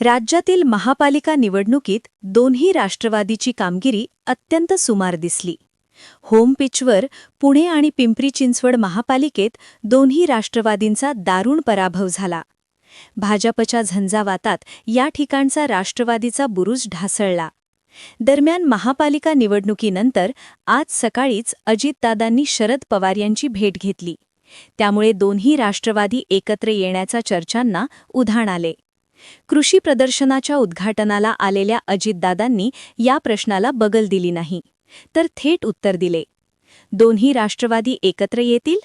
राज्यातील महापालिका निवडणुकीत दोन्ही राष्ट्रवादीची कामगिरी अत्यंत सुमार दिसली. होम पिचवर पुणे आणि पिंपरी चिंचवड महापालिकेत दोन्ही राष्ट्रवादींचा दारुण पराभव झाला. भाजपच्या झंझावातात या ठिकाणचा राष्ट्रवादीचा बुरुज ढासळला. दरम्यान महापालिका निवडणुकीनंतर आज सकाळीच अजितदादांनी शरद पवार यांची भेट घेतली. त्यामुळे दोन्ही राष्ट्रवादी एकत्र येण्याच्या चर्चांना उधाण आले. कृषी प्रदर्शनाच्या उद्घाटनाला आलेल्या अजितदादांनी या प्रश्नाला बगल दिली नाही तर थेट उत्तर दिले. दोन्ही राष्ट्रवादी एकत्र येतील?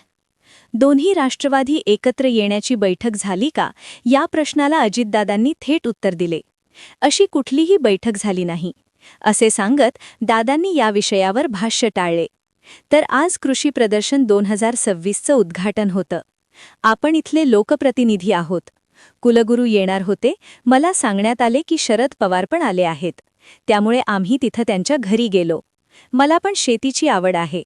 दोन्ही राष्ट्रवादी एकत्र येण्याची बैठक झाली का? या प्रश्नाला अजितदादांनी थेट उत्तर दिले. अशी कुठलीही बैठक झाली नाही. असे सांगत दादांनी या विषयावर भाष्य टाळले. तर आज कृषी प्रदर्शन दोन हजार सव्वीसचं उद्घाटन होतं. आपण इथले लोकप्रतिनिधी आहोत. कुलगुरू येणार होते मला सांगण्यात आले की शरद पवार पण आले आहेत. त्यामुळे आम्ही तिथं त्यांच्या घरी गेलो. मला पण शेतीची आवड आहे.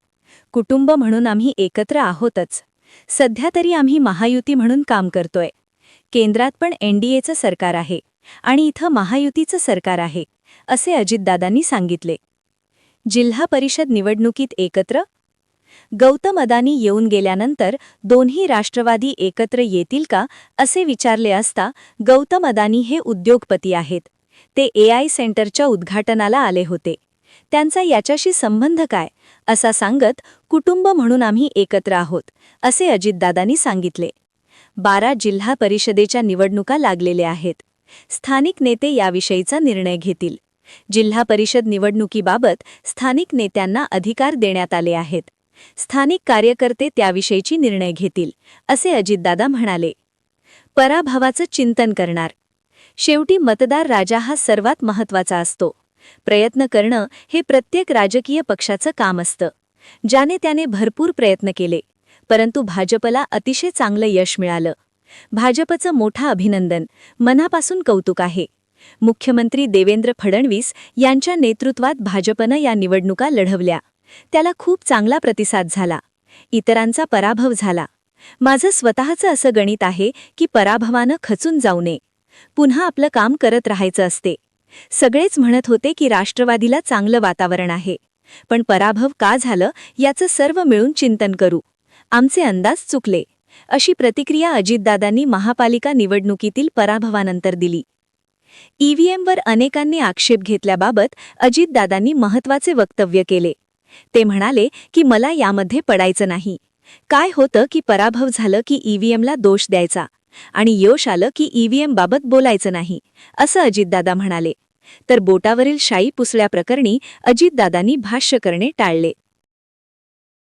कुटुंब म्हणून आम्ही एकत्र आहोतच. सध्या तरी आम्ही महायुती म्हणून काम करतोय. केंद्रात पण एनडीएचं सरकार आहे आणि इथं महायुतीचं सरकार आहे असे अजितदादांनी सांगितले. जिल्हा परिषद निवडणुकीत एकत्र गौतम अदानी येऊन गेल्यानंतर दोन्ही राष्ट्रवादी एकत्र येतील का असे विचारले असता गौतम अदानी हे उद्योगपती आहेत. ते एआय सेंटरच्या उद्घाटनाला आले होते. त्यांचा याच्याशी संबंध काय? असा सांगत कुटुंब म्हणून आम्ही एकत्र आहोत असे अजितदादांनी सांगितले. बारा जिल्हा परिषदेच्या निवडणुका लागलेल्या आहेत. स्थानिक नेते याविषयीचा निर्णय घेतील. जिल्हा परिषद निवडणुकीबाबत स्थानिक नेत्यांना अधिकार देण्यात आले आहेत. स्थानिक कार्यकर्ते त्याविषयीची निर्णय घेतील असे अजितदादा म्हणाले. पराभवाचं चिंतन करणार. शेवटी मतदार राजा हा सर्वात महत्त्वाचा असतो. प्रयत्न करणं हे प्रत्येक राजकीय पक्षाचं काम असतं. ज्याने त्याने भरपूर प्रयत्न केले परंतु भाजपला अतिशय चांगलं यश मिळालं. भाजपचं मोठं अभिनंदन मनापासून कौतुक आहे. मुख्यमंत्री देवेंद्र फडणवीस यांच्या नेतृत्वात भाजपनं या निवडणुका लढवल्या. त्याला खूप चांगला प्रतिसाद झाला. इतरांचा पराभव झाला. माझं स्वतःचं असं गणित आहे की पराभवानं खचून जाऊ नये. पुन्हा आपलं काम करत राहायचं असते. सगळेच म्हणत होते की राष्ट्रवादीला चांगलं वातावरण आहे. पण पराभव का झालं याचं सर्व मिळून चिंतन करू. आमचे अंदाज चुकले. अशी प्रतिक्रिया अजितदादांनी महापालिका निवडणुकीतील पराभवानंतर दिली. ईव्हीएमवर अनेकांनी आक्षेप घेतल्याबाबत अजितदादांनी महत्त्वाचे वक्तव्य केले. ते म्हणाले की मला यामध्ये पडायचं नाही. काय होतं की पराभव झालं की ईव्हीएमला दोष द्यायचा. आणि यश आलं की ईव्हीएम बाबत बोलायचं नाही असं अजितदादा म्हणाले. तर बोटावरील शाई पुसल्याप्रकरणी अजितदादांनी भाष्य करणे टाळले.